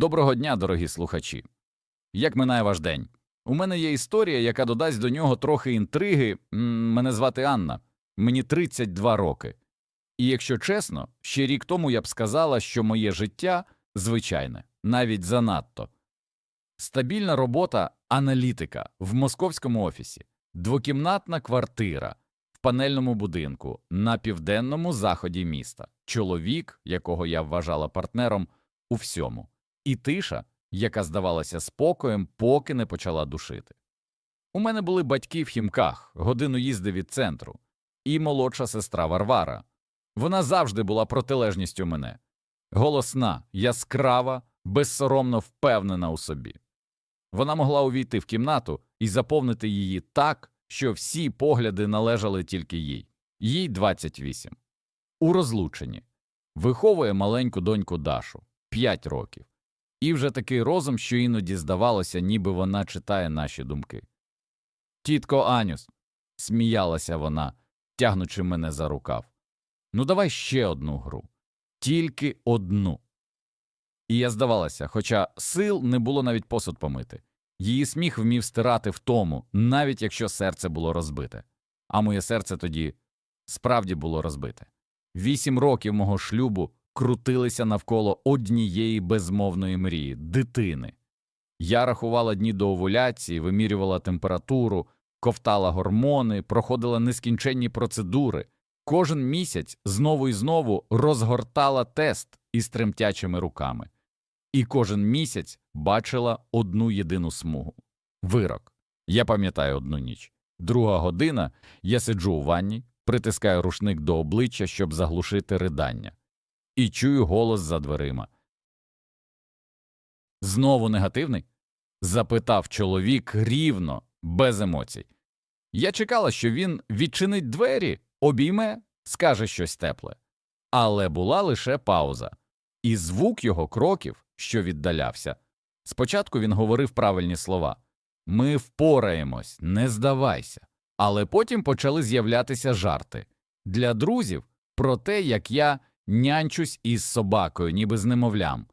Доброго дня, дорогі слухачі. Як минає ваш день? У мене є історія, яка додасть до нього трохи інтриги. Мене звати Анна, мені 32 роки. І якщо чесно, ще рік тому я б сказала, що моє життя звичайне, навіть занадто. Стабільна робота аналітика в московському офісі, двокімнатна квартира в панельному будинку на південному заході міста, чоловік, якого я вважала партнером у всьому, і тиша, яка здавалася спокоєм, поки не почала душити. У мене були батьки в хімках, годину їзди від центру, і молодша сестра Варвара. Вона завжди була протилежністю мене голосна, яскрава, безсоромно впевнена у собі. Вона могла увійти в кімнату і заповнити її так, що всі погляди належали тільки їй. Їй 28. У розлученні. Виховує маленьку доньку Дашу 5 років. І вже такий розум, що іноді здавалося, ніби вона читає наші думки. Тітко Анюс, сміялася вона, тягнучи мене за рукав. Ну, давай ще одну гру. Тільки одну. І я здавалася, хоча сил не було навіть посуд помити. Її сміх вмів стирати втому, навіть якщо серце було розбите. А моє серце тоді справді було розбите. Вісім років мого шлюбу крутилися навколо однієї безмовної мрії дитини. Я рахувала дні до овуляції, вимірювала температуру, ковтала гормони, проходила нескінченні процедури. Кожен місяць знову і знову розгортала тест із тремтячими руками. І кожен місяць бачила одну єдину смугу. Вирок. Я пам'ятаю одну ніч. Друга година я сиджу у ванні, притискаю рушник до обличчя, щоб заглушити ридання, і чую голос за дверима. Знову негативний? запитав чоловік рівно, без емоцій. Я чекала, що він відчинить двері, обійме, скаже щось тепле. Але була лише пауза, і звук його кроків, що віддалявся. Спочатку він говорив правильні слова Ми впораємось, не здавайся. Але потім почали з'являтися жарти для друзів про те, як я нянчусь із собакою, ніби з немовлям.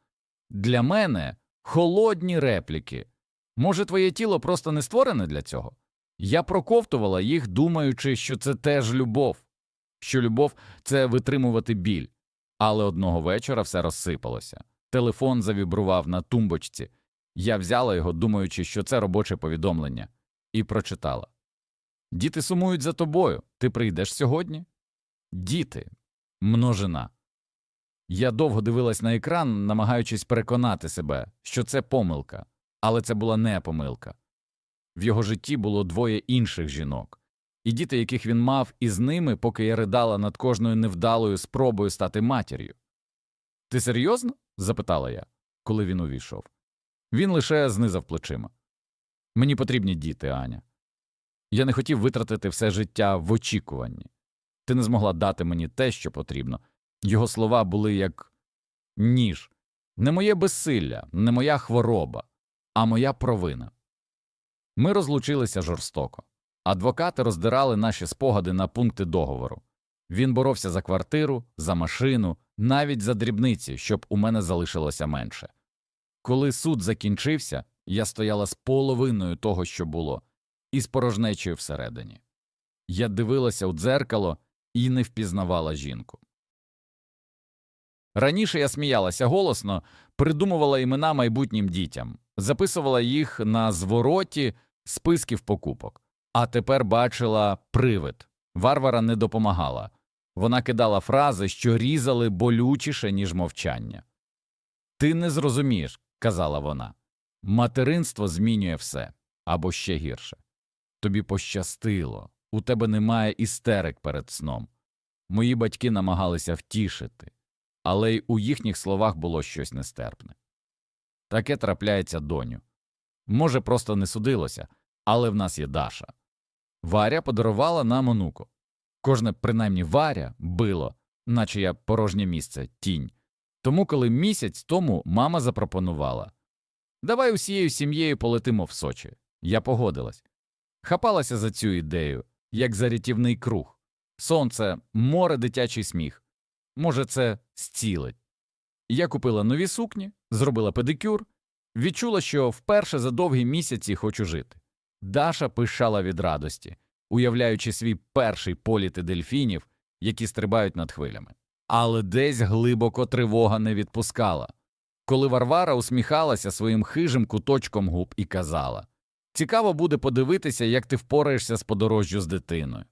Для мене холодні репліки. Може, твоє тіло просто не створене для цього? Я проковтувала їх, думаючи, що це теж любов, що любов це витримувати біль. Але одного вечора все розсипалося. Телефон завібрував на тумбочці. Я взяла його, думаючи, що це робоче повідомлення, і прочитала Діти сумують за тобою. Ти прийдеш сьогодні? Діти. Множина. Я довго дивилась на екран, намагаючись переконати себе, що це помилка, але це була не помилка. В його житті було двоє інших жінок, і діти, яких він мав із ними, поки я ридала над кожною невдалою спробою стати матір'ю. Ти серйозно? запитала я, коли він увійшов. Він лише знизав плечима. Мені потрібні діти, Аня. Я не хотів витратити все життя в очікуванні. Ти не змогла дати мені те, що потрібно. Його слова були як ніж, не моє безсилля, не моя хвороба, а моя провина. Ми розлучилися жорстоко. Адвокати роздирали наші спогади на пункти договору. Він боровся за квартиру, за машину, навіть за дрібниці, щоб у мене залишилося менше. Коли суд закінчився, я стояла з половиною того, що було, і з порожнечею всередині. Я дивилася у дзеркало і не впізнавала жінку. Раніше я сміялася голосно, придумувала імена майбутнім дітям, записувала їх на звороті списків покупок, а тепер бачила привид. Варвара не допомагала. Вона кидала фрази, що різали болючіше, ніж мовчання. Ти не зрозумієш, казала вона. Материнство змінює все або ще гірше. Тобі пощастило, у тебе немає істерик перед сном. Мої батьки намагалися втішити, але й у їхніх словах було щось нестерпне. Таке трапляється доню. Може, просто не судилося, але в нас є Даша. Варя подарувала нам онуку. Кожне, принаймні, Варя било, наче я порожнє місце, тінь. Тому, коли місяць тому мама запропонувала Давай усією сім'єю полетимо в Сочі. Я погодилась. Хапалася за цю ідею, як за рятівний круг. Сонце, море, дитячий сміх. Може, це зцілить. Я купила нові сукні, зробила педикюр, відчула, що вперше за довгі місяці хочу жити. Даша пишала від радості, уявляючи свій перший політ дельфінів, які стрибають над хвилями. Але десь глибоко тривога не відпускала. Коли Варвара усміхалася своїм хижим куточком губ і казала Цікаво буде подивитися, як ти впораєшся з подорожжю з дитиною.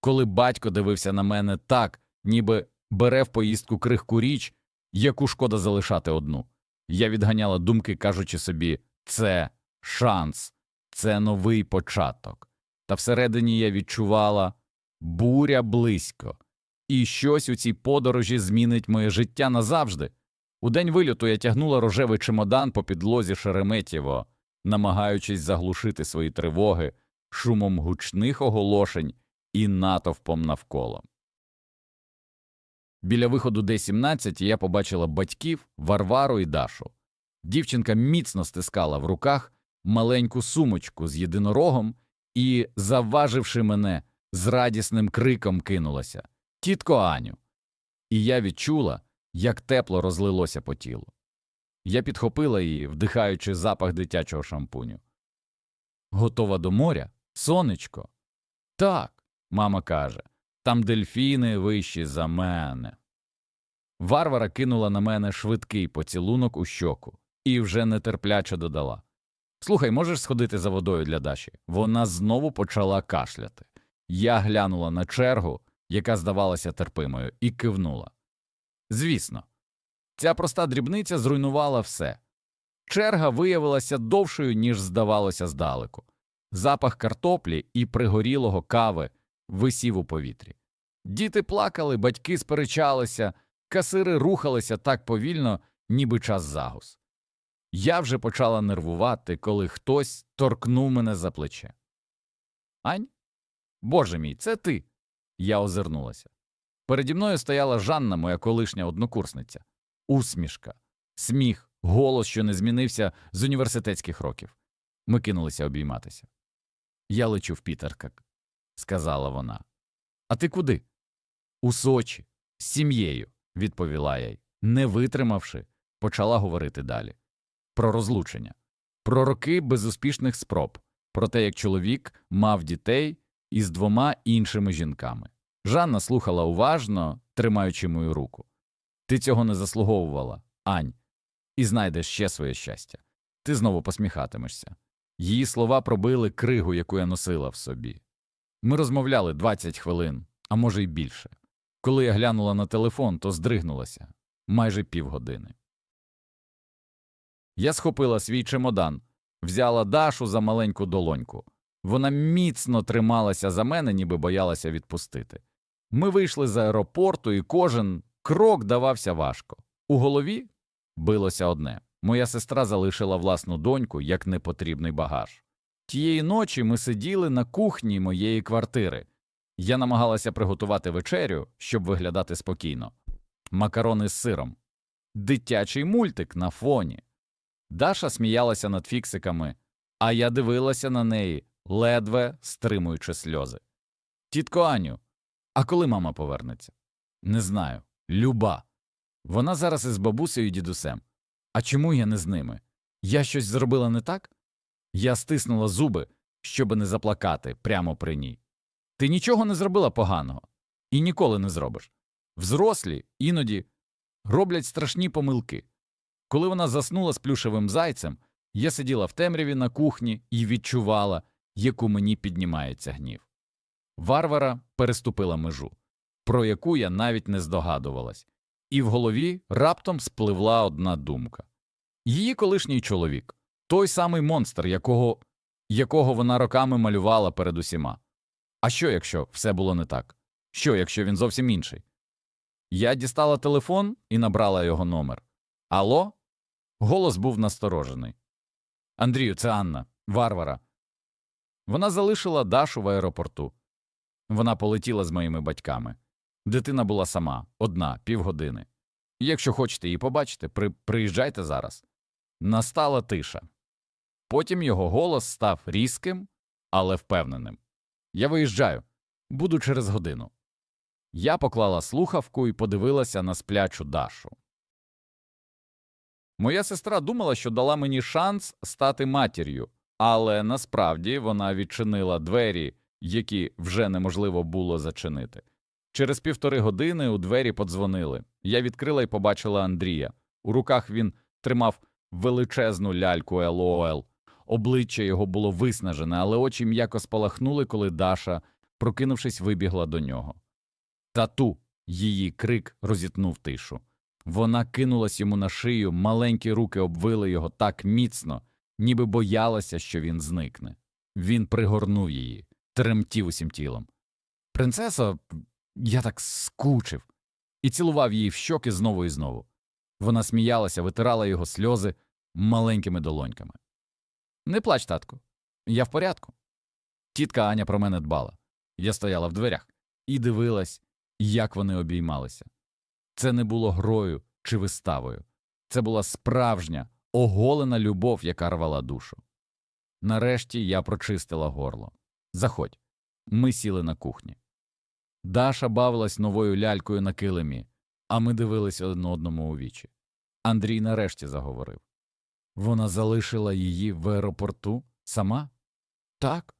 Коли батько дивився на мене так, ніби бере в поїздку крихку річ, яку шкода залишати одну, я відганяла думки, кажучи собі це шанс, це новий початок. Та всередині я відчувала буря близько, і щось у цій подорожі змінить моє життя назавжди. У день вильоту я тягнула рожевий чемодан по підлозі Шереметєво, намагаючись заглушити свої тривоги шумом гучних оголошень і натовпом навколо. Біля виходу Д-17 я побачила батьків Варвару і Дашу. Дівчинка міцно стискала в руках маленьку сумочку з єдинорогом і, завваживши мене, з радісним криком кинулася Тітко Аню. І я відчула, як тепло розлилося по тілу. Я підхопила її, вдихаючи запах дитячого шампуню. Готова до моря? Сонечко. Так, мама каже, там дельфіни вищі за мене. Варвара кинула на мене швидкий поцілунок у щоку і вже нетерпляче додала Слухай, можеш сходити за водою для Даші? Вона знову почала кашляти. Я глянула на чергу, яка здавалася терпимою, і кивнула. Звісно, ця проста дрібниця зруйнувала все. Черга виявилася довшою, ніж здавалося здалеку. Запах картоплі і пригорілого кави висів у повітрі. Діти плакали, батьки сперечалися, касири рухалися так повільно, ніби час загус. Я вже почала нервувати, коли хтось торкнув мене за плече. Ань? Боже мій, це ти. Я озирнулася. Переді мною стояла Жанна, моя колишня однокурсниця. Усмішка, сміх, голос, що не змінився з університетських років. Ми кинулися обійматися. Я лечу в Пітеркак, сказала вона. А ти куди? У Сочі, з сім'єю, відповіла я й, не витримавши, почала говорити далі. Про розлучення, про роки безуспішних спроб, про те, як чоловік мав дітей із двома іншими жінками. Жанна слухала уважно, тримаючи мою руку. Ти цього не заслуговувала, Ань, і знайдеш ще своє щастя. Ти знову посміхатимешся. Її слова пробили кригу, яку я носила в собі. Ми розмовляли 20 хвилин, а може й більше. Коли я глянула на телефон, то здригнулася майже півгодини. Я схопила свій чемодан, взяла Дашу за маленьку долоньку. Вона міцно трималася за мене, ніби боялася відпустити. Ми вийшли з аеропорту, і кожен крок давався важко. У голові билося одне моя сестра залишила власну доньку як непотрібний багаж. Тієї ночі ми сиділи на кухні моєї квартири. Я намагалася приготувати вечерю, щоб виглядати спокійно. Макарони з сиром, дитячий мультик на фоні. Даша сміялася над фіксиками, а я дивилася на неї, ледве стримуючи сльози. Тітко Аню, а коли мама повернеться? Не знаю. Люба. Вона зараз із бабусею і дідусем. А чому я не з ними? Я щось зробила не так? Я стиснула зуби, щоби не заплакати прямо при ній. Ти нічого не зробила поганого і ніколи не зробиш. Взрослі іноді роблять страшні помилки. Коли вона заснула з плюшевим зайцем, я сиділа в темряві на кухні і відчувала, яку мені піднімається гнів. Варвара переступила межу, про яку я навіть не здогадувалась, і в голові раптом спливла одна думка її колишній чоловік, той самий монстр, якого, якого вона роками малювала перед усіма. А що, якщо все було не так? Що, якщо він зовсім інший? Я дістала телефон і набрала його номер. Алло? Голос був насторожений. Андрію, це Анна, Варвара. Вона залишила Дашу в аеропорту. Вона полетіла з моїми батьками. Дитина була сама, одна, півгодини. Якщо хочете її побачити, при... приїжджайте зараз. Настала тиша. Потім його голос став різким, але впевненим. Я виїжджаю, буду через годину. Я поклала слухавку і подивилася на сплячу Дашу. Моя сестра думала, що дала мені шанс стати матір'ю, але насправді вона відчинила двері, які вже неможливо було зачинити. Через півтори години у двері подзвонили. Я відкрила і побачила Андрія. У руках він тримав величезну ляльку ЛОЛ. Обличчя його було виснажене, але очі м'яко спалахнули, коли Даша, прокинувшись, вибігла до нього. Тату, її крик розітнув тишу. Вона кинулась йому на шию, маленькі руки обвили його так міцно, ніби боялася, що він зникне. Він пригорнув її, тремтів усім тілом. Принцесо, я так скучив, і цілував її в щоки знову і знову. Вона сміялася, витирала його сльози маленькими долоньками. Не плач, татку, я в порядку. Тітка Аня про мене дбала. Я стояла в дверях і дивилась, як вони обіймалися. Це не було грою чи виставою. Це була справжня, оголена любов, яка рвала душу. Нарешті я прочистила горло. Заходь. Ми сіли на кухні. Даша бавилась новою лялькою на килимі, а ми дивились один одному у вічі. Андрій нарешті заговорив. Вона залишила її в аеропорту сама? Так,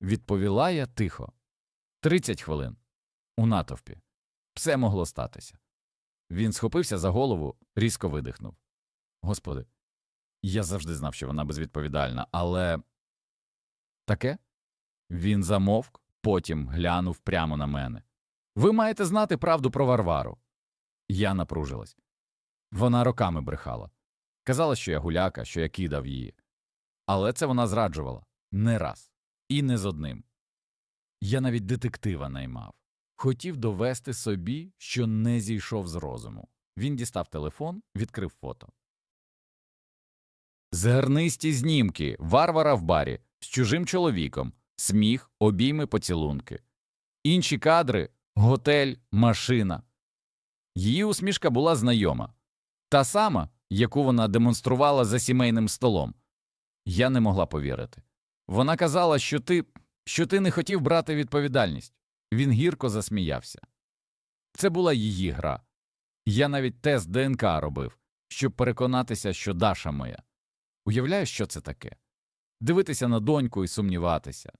відповіла я тихо. Тридцять хвилин. У натовпі. Все могло статися. Він схопився за голову, різко видихнув. Господи, я завжди знав, що вона безвідповідальна, але. Таке? Він замовк, потім глянув прямо на мене. Ви маєте знати правду про Варвару. Я напружилась. Вона роками брехала. Казала, що я гуляка, що я кидав її. Але це вона зраджувала не раз і не з одним. Я навіть детектива наймав. Хотів довести собі, що не зійшов з розуму. Він дістав телефон, відкрив фото. Зернисті знімки, варвара в барі з чужим чоловіком, сміх, обійми, поцілунки. Інші кадри готель, машина. Її усмішка була знайома, та сама, яку вона демонструвала за сімейним столом. Я не могла повірити. Вона казала, що ти, що ти не хотів брати відповідальність. Він гірко засміявся. Це була її гра. Я навіть тест ДНК робив, щоб переконатися, що Даша моя. Уявляєш, що це таке? Дивитися на доньку і сумніватися.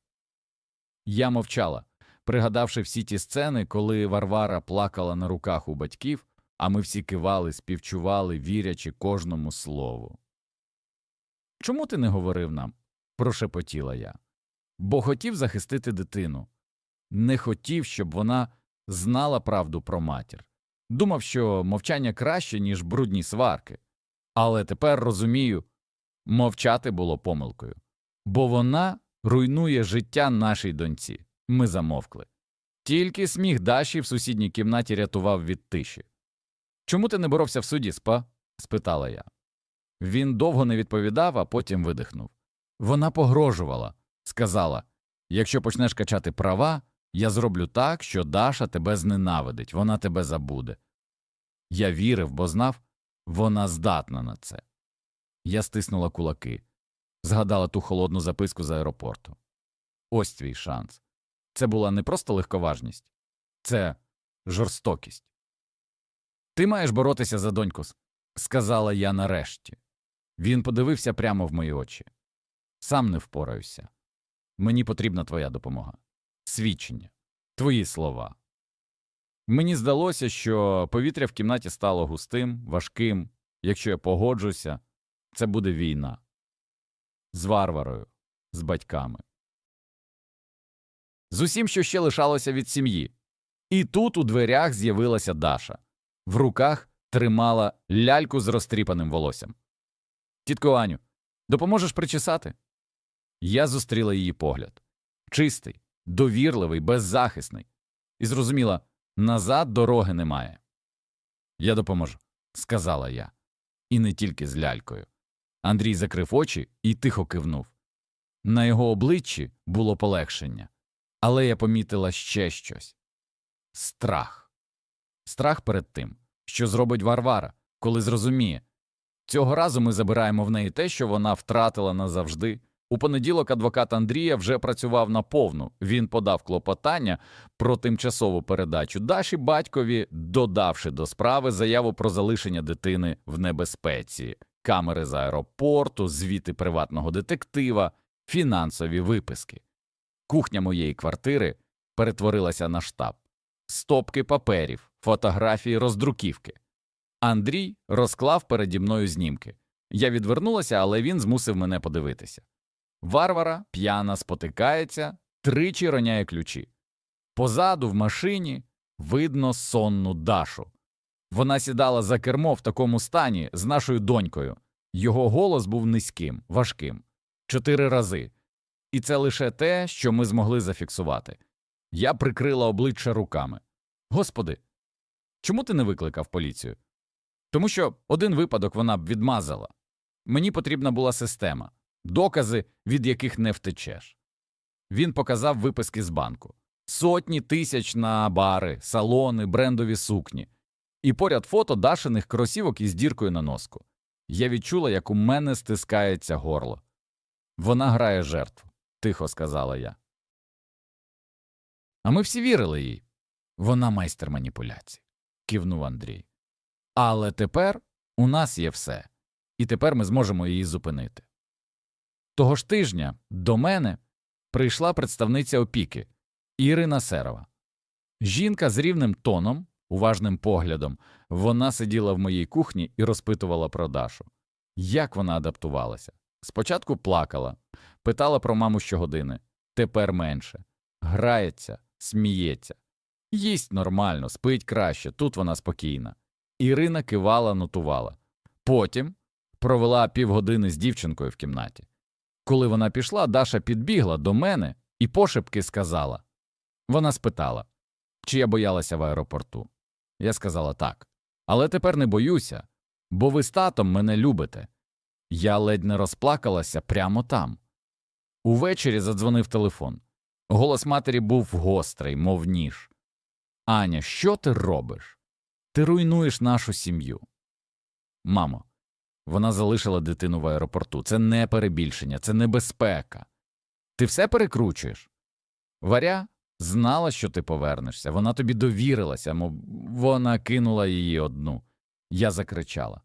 Я мовчала, пригадавши всі ті сцени, коли Варвара плакала на руках у батьків, а ми всі кивали, співчували, вірячи кожному слову. Чому ти не говорив нам? прошепотіла я. Бо хотів захистити дитину. Не хотів, щоб вона знала правду про матір. Думав, що мовчання краще, ніж брудні сварки. Але тепер розумію, мовчати було помилкою. Бо вона руйнує життя нашій доньці. Ми замовкли. Тільки сміх Даші в сусідній кімнаті рятував від тиші. Чому ти не боровся в суді, спа? спитала я. Він довго не відповідав, а потім видихнув. Вона погрожувала, сказала якщо почнеш качати права, я зроблю так, що Даша тебе зненавидить, вона тебе забуде. Я вірив, бо знав, вона здатна на це. Я стиснула кулаки, згадала ту холодну записку з аеропорту. Ось твій шанс. Це була не просто легковажність, це жорстокість. Ти маєш боротися за доньку, сказала я нарешті. Він подивився прямо в мої очі. Сам не впораюся. Мені потрібна твоя допомога. Свідчення, твої слова. Мені здалося, що повітря в кімнаті стало густим, важким. Якщо я погоджуся, це буде війна з варварою, з батьками. З усім, що ще лишалося від сім'ї. І тут у дверях з'явилася Даша. В руках тримала ляльку з розтріпаним волоссям. Тітко Аню, допоможеш причесати? Я зустріла її погляд чистий, довірливий, беззахисний, і зрозуміла назад дороги немає. Я допоможу, сказала я, і не тільки з лялькою. Андрій закрив очі і тихо кивнув. На його обличчі було полегшення, але я помітила ще щось страх. Страх перед тим, що зробить Варвара, коли зрозуміє. Цього разу ми забираємо в неї те, що вона втратила назавжди. У понеділок адвокат Андрія вже працював на повну. Він подав клопотання про тимчасову передачу Даші батькові, додавши до справи заяву про залишення дитини в небезпеці. камери з аеропорту, звіти приватного детектива, фінансові виписки. Кухня моєї квартири перетворилася на штаб. Стопки паперів, фотографії, роздруківки. Андрій розклав переді мною знімки. Я відвернулася, але він змусив мене подивитися. Варвара п'яна спотикається, тричі роняє ключі. Позаду в машині видно сонну Дашу. Вона сідала за кермо в такому стані з нашою донькою. Його голос був низьким, важким. Чотири рази. І це лише те, що ми змогли зафіксувати. Я прикрила обличчя руками. Господи, чому ти не викликав поліцію? Тому що один випадок вона б відмазала. Мені потрібна була система, докази, від яких не втечеш. Він показав виписки з банку сотні тисяч на бари, салони, брендові сукні, і поряд фото дашених кросівок із діркою на носку. Я відчула, як у мене стискається горло. Вона грає жертву, тихо сказала я. А ми всі вірили їй. Вона майстер маніпуляцій, кивнув Андрій. Але тепер у нас є все, і тепер ми зможемо її зупинити. Того ж тижня до мене прийшла представниця опіки Ірина Серова. Жінка з рівним тоном, уважним поглядом, вона сиділа в моїй кухні і розпитувала про Дашу. Як вона адаптувалася? Спочатку плакала, питала про маму щогодини, тепер менше, грається, сміється, їсть нормально, спить краще, тут вона спокійна. Ірина кивала, нотувала. Потім провела півгодини з дівчинкою в кімнаті. Коли вона пішла, Даша підбігла до мене і пошепки сказала. Вона спитала, чи я боялася в аеропорту. Я сказала так. Але тепер не боюся, бо ви з татом мене любите. Я ледь не розплакалася прямо там. Увечері задзвонив телефон. Голос матері був гострий, мов ніж. Аня, що ти робиш? Ти руйнуєш нашу сім'ю. Мамо, вона залишила дитину в аеропорту. Це не перебільшення, це небезпека. Ти все перекручуєш. Варя знала, що ти повернешся. Вона тобі довірилася, мов вона кинула її одну. Я закричала.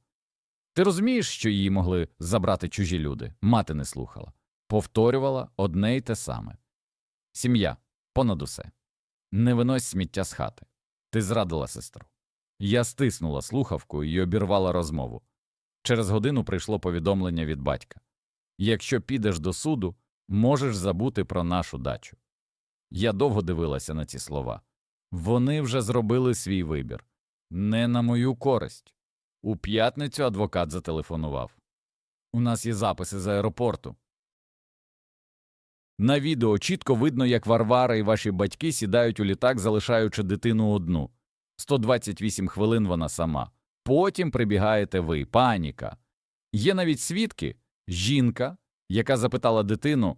Ти розумієш, що її могли забрати чужі люди? Мати не слухала. Повторювала одне й те саме. Сім'я понад усе. Не винось сміття з хати. Ти зрадила сестру. Я стиснула слухавку і обірвала розмову. Через годину прийшло повідомлення від батька якщо підеш до суду, можеш забути про нашу дачу. Я довго дивилася на ці слова. Вони вже зробили свій вибір. Не на мою користь. У п'ятницю адвокат зателефонував. У нас є записи з аеропорту. На відео чітко видно, як Варвара і ваші батьки сідають у літак, залишаючи дитину одну. 128 хвилин вона сама. Потім прибігаєте ви. Паніка. Є навіть свідки жінка, яка запитала дитину,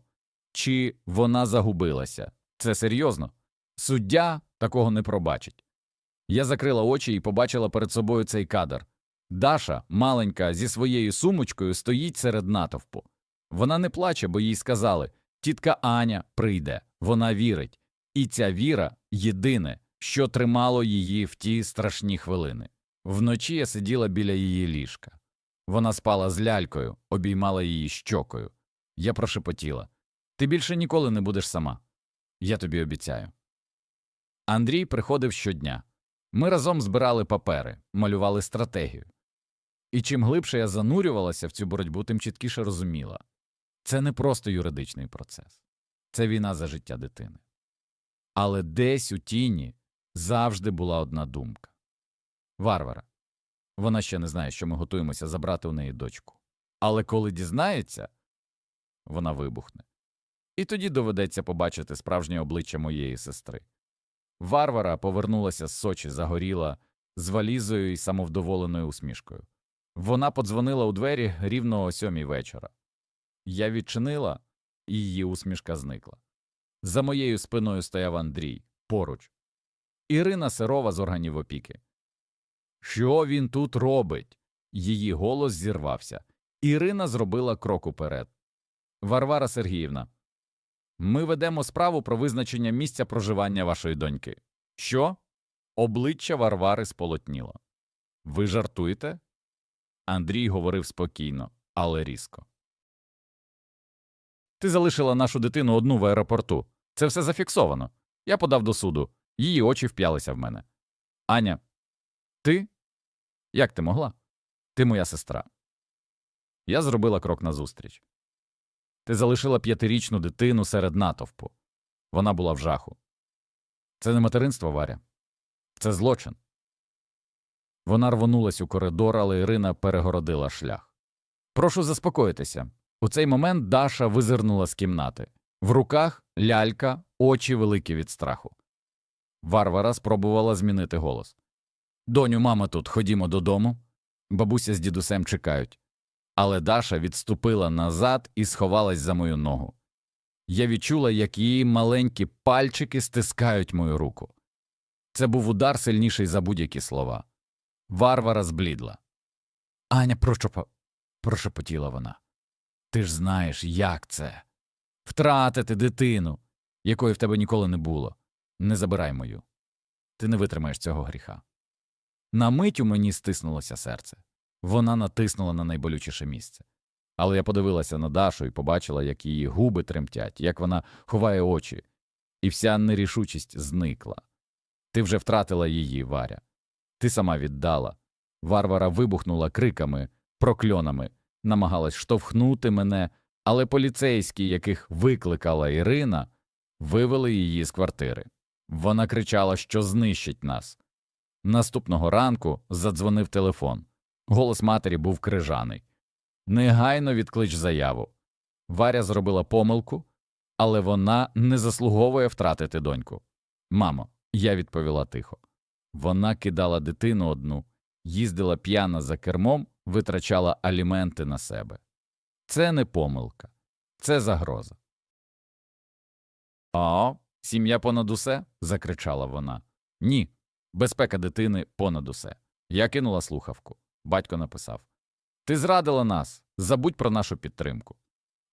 чи вона загубилася. Це серйозно. Суддя такого не пробачить. Я закрила очі і побачила перед собою цей кадр. Даша, маленька, зі своєю сумочкою, стоїть серед натовпу. Вона не плаче, бо їй сказали тітка Аня прийде, вона вірить. І ця віра єдине, що тримало її в ті страшні хвилини. Вночі я сиділа біля її ліжка. Вона спала з лялькою, обіймала її щокою. Я прошепотіла Ти більше ніколи не будеш сама. Я тобі обіцяю. Андрій приходив щодня. Ми разом збирали папери, малювали стратегію. І чим глибше я занурювалася в цю боротьбу, тим чіткіше розуміла це не просто юридичний процес, це війна за життя дитини. Але десь у тіні завжди була одна думка Варвара. Вона ще не знає, що ми готуємося забрати у неї дочку. Але коли дізнається, вона вибухне. І тоді доведеться побачити справжнє обличчя моєї сестри. Варвара повернулася з Сочі, загоріла, з валізою і самовдоволеною усмішкою. Вона подзвонила у двері рівно о сьомій вечора. Я відчинила, і її усмішка зникла. За моєю спиною стояв Андрій поруч. Ірина Сирова з органів опіки. Що він тут робить? Її голос зірвався. Ірина зробила крок уперед. Варвара Сергіївна. Ми ведемо справу про визначення місця проживання вашої доньки. Що? Обличчя Варвари сполотніло. Ви жартуєте? Андрій говорив спокійно, але різко. Ти залишила нашу дитину одну в аеропорту. Це все зафіксовано. Я подав до суду. Її очі вп'ялися в мене. Аня, ти? Як ти могла? Ти моя сестра. Я зробила крок назустріч. Ти залишила п'ятирічну дитину серед натовпу. Вона була в жаху. Це не материнство, Варя. Це злочин. Вона рвонулась у коридор, але Ірина перегородила шлях. Прошу заспокоїтися. У цей момент Даша визирнула з кімнати. В руках лялька, очі великі від страху. Варвара спробувала змінити голос. Доню, мама тут, ходімо додому. Бабуся з дідусем чекають. Але Даша відступила назад і сховалась за мою ногу. Я відчула, як її маленькі пальчики стискають мою руку. Це був удар сильніший за будь-які слова. Варвара зблідла. Аня, прошепо... прошепотіла вона. Ти ж знаєш, як це втратити дитину, якої в тебе ніколи не було. Не забирай мою. Ти не витримаєш цього гріха. На мить у мені стиснулося серце. Вона натиснула на найболючіше місце. Але я подивилася на Дашу і побачила, як її губи тремтять, як вона ховає очі, і вся нерішучість зникла. Ти вже втратила її, Варя. Ти сама віддала. Варвара вибухнула криками, прокльонами, намагалась штовхнути мене, але поліцейські, яких викликала Ірина, вивели її з квартири. Вона кричала, що знищить нас. Наступного ранку задзвонив телефон. Голос матері був крижаний. Негайно відклич заяву. Варя зробила помилку, але вона не заслуговує втратити доньку. Мамо, я відповіла тихо. Вона кидала дитину одну, їздила п'яна за кермом, витрачала аліменти на себе. Це не помилка, це загроза. А, сім'я понад усе? закричала вона. Ні, безпека дитини понад усе. Я кинула слухавку. Батько написав Ти зрадила нас, забудь про нашу підтримку.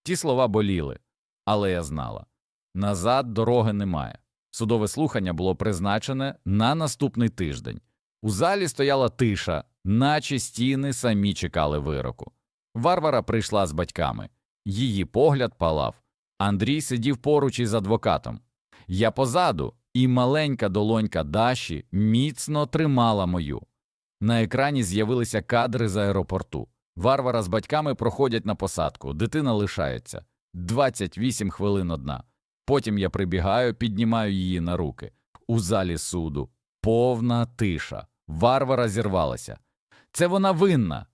Ті слова боліли, але я знала назад дороги немає. Судове слухання було призначене на наступний тиждень. У залі стояла тиша, наче стіни самі чекали вироку. Варвара прийшла з батьками. Її погляд палав. Андрій сидів поруч із адвокатом. Я позаду, і маленька долонька Даші міцно тримала мою. На екрані з'явилися кадри з аеропорту. Варвара з батьками проходять на посадку, дитина лишається 28 хвилин одна. Потім я прибігаю, піднімаю її на руки. У залі суду повна тиша. Варвара зірвалася. Це вона винна.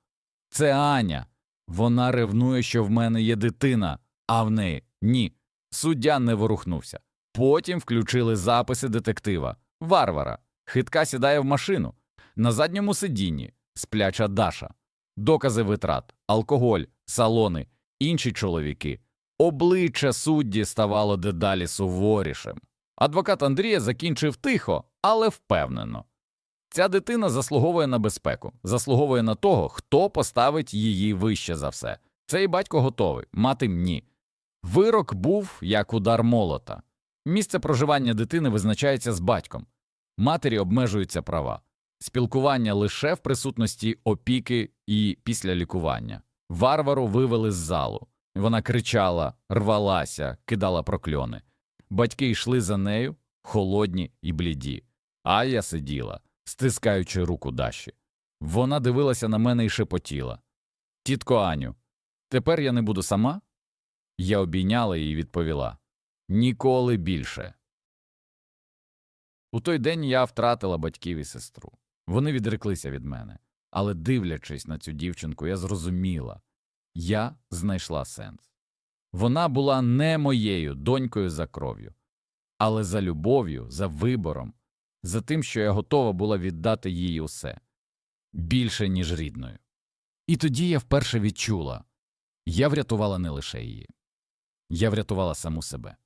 Це Аня. Вона ревнує, що в мене є дитина, а в неї ні. Суддя не ворухнувся. Потім включили записи детектива. Варвара. Хитка сідає в машину. На задньому сидінні спляча Даша. Докази витрат, алкоголь, салони, інші чоловіки. Обличчя судді ставало дедалі суворішим. Адвокат Андрія закінчив тихо, але впевнено. Ця дитина заслуговує на безпеку, заслуговує на того, хто поставить її вище за все. Цей батько готовий, мати ні. Вирок був як удар молота. Місце проживання дитини визначається з батьком. Матері обмежуються права, спілкування лише в присутності опіки і після лікування. Варвару вивели з залу. Вона кричала, рвалася, кидала прокльони. Батьки йшли за нею, холодні і бліді. А я сиділа, стискаючи руку Даші. Вона дивилася на мене і шепотіла. Тітко Аню, тепер я не буду сама? Я обійняла її і відповіла Ніколи більше. У той день я втратила батьків і сестру. Вони відреклися від мене, але, дивлячись на цю дівчинку, я зрозуміла я знайшла сенс. Вона була не моєю донькою за кров'ю, але за любов'ю, за вибором, за тим, що я готова була віддати їй усе більше, ніж рідною. І тоді я вперше відчула я врятувала не лише її, я врятувала саму себе.